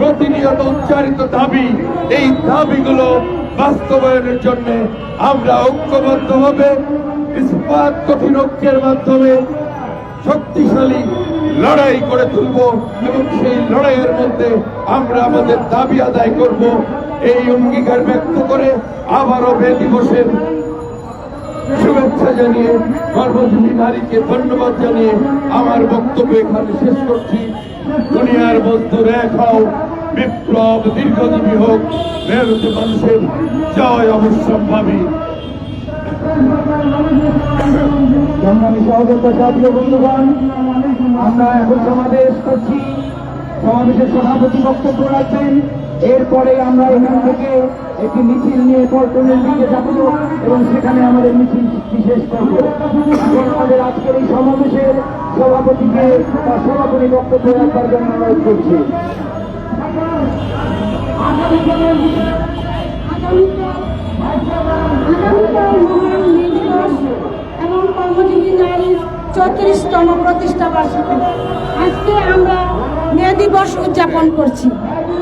প্রতিনিয়ত উচ্চারিত দাবি। এই দাবিগুলো বাস্তবায়নের জন্য আমরা ঐক্যবদ্ধ হবে, ইস্পাত কঠিন ঐক্যের মাধ্যমে শক্তিশালী লড়াই করে তুলব এবং সেই লড়াইয়ের মধ্যে আমরা আমাদের দাবি আদায় করব। এই অঙ্গীকার ব্যক্ত করে আবারও মে দিবসের শুভেচ্ছা জানিয়ে কর্মজীবী নারীকে ধন্যবাদ জানিয়ে আমার বক্তব্য এখানে শেষ করছি। দুনিয়ার বন্ধুর এক হও, বিপ্লব দীর্ঘজীবী হোক মেহনতি মানুষের জয় অবশ্যম্ভাবী। সংগ্রামী সহযোগিতা জাতীয় বন্ধুগণ, আমরা এখন সমাবেশ করছি। সমাবেশের সভাপতি বক্তব্য রাখবেন এরপরে আমরা এখান থেকে একটি মিছিল নিয়ে পল্টনের দিকে যাব এবং সেখানে আমাদের মিছিল বিশেষ করব। আমাদের আজকের এই সমাবেশের সভাপতিকে বা সভাপতি বক্তব্য রাখবার জন্য অনুরোধ করছি। এবং চৌত্রিশতম প্রতিষ্ঠা বার্ষিকী। আজকে আমরা মে দিবস উদযাপন করছি।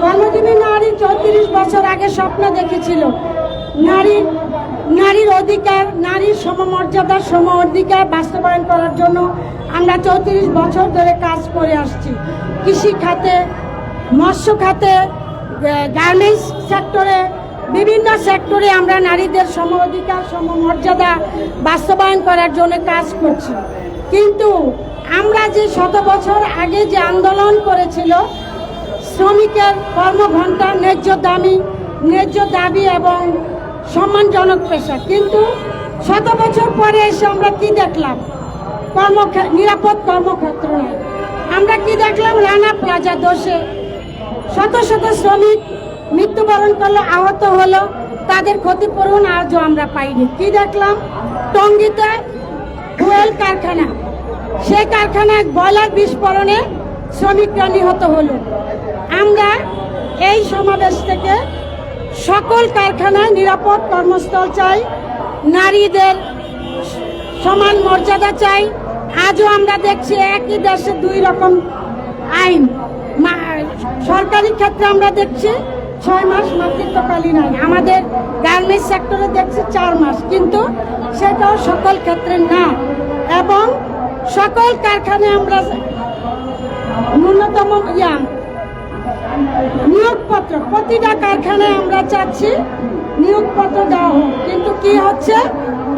কর্মজীবী নারী চৌত্রিশ বছর আগে স্বপ্ন দেখেছিল। নারী, নারীর অধিকার, নারীর সমমর্যাদা সম অধিকার বাস্তবায়ন করার জন্য আমরা চৌত্রিশ বছর ধরে কাজ করে আসছি। কৃষি খাতে, মৎস্য খাতে গার্মেন্টস সেক্টরে বিভিন্ন সেক্টরে আমরা নারীদের সম অধিকার সমমর্যাদা বাস্তবায়ন করার জন্য কাজ করছি। কিন্তু আমরা যে শত বছর আগে যে আন্দোলন করেছিল শ্রমিকের কর্মঘণ্টা, ন্যায্য দামি, ন্যায্য দাবি এবং সম্মানজনক পেশা। কিন্তু শত বছর পরে এসে আমরা কি দেখলাম? কর্ম নিরাপদ কর্মক্ষেত্র নয় আমরা কি দেখলাম? রানা প্লাজা দোষে শত শত শ্রমিক মৃত্যুবরণ করল, আহত হলো। তাদের ক্ষতিপূরণ আজও আমরা পাইনি। কি দেখলাম? টঙ্গিতে ফুয়েল কারখানা। সে কারখানায় বয়লার বিস্ফোরণে শ্রমিকরা নিহত হলো। আমরা এই সমাবেশ থেকে সকল কারখানায় নিরাপদ কর্মস্থল চাই, নারীদের সমান মর্যাদা চাই। আজও আমরা দেখছি একই দেশে দুই রকম আইন। সরকারি ক্ষেত্রে আমরা দেখছি ছয় মাস মাতৃত্বকালীন আইন। আমাদের গার্মেন্টস সেক্টরে দেখছি চার মাস, কিন্তু সেটাও সকল ক্ষেত্রে না। এবং সকল কারখানায় আমরা ন্যূনতম, ইয়া, নিয়োগপত্র। প্রতিটা কারখানায় আমরা চাচ্ছি নিয়োগপত্র দেওয়া হোক। কিন্তু কি হচ্ছে?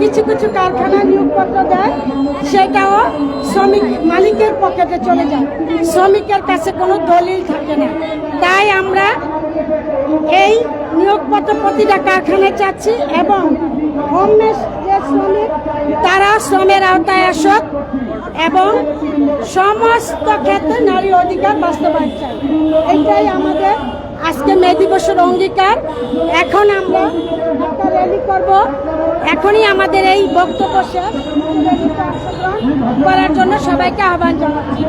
কিছু কিছু কারখানায় নিয়োগপত্র দেয়, সেটাও শ্রমিক মালিকের পকেটে চলে যায়। শ্রমিকের কাছে কোনো দলিল থাকে না। তাই আমরা এই নিয়োগপত্র প্রতিটা কারখানায় চাচ্ছি এবং হোমমেস যে শ্রমিক আওতায় আসুক এবং সমস্ত ক্ষেত্রে নারী অধিকার বাস্তবায়ন চাই এইটাই আমাদের আজকে মে দিবসের অঙ্গীকার। এখন আমরা একটা র্যালি করব। এখনই আমাদের এই বক্তব্য শেষ। করার জন্য সবাইকে আহ্বান জানাচ্ছি।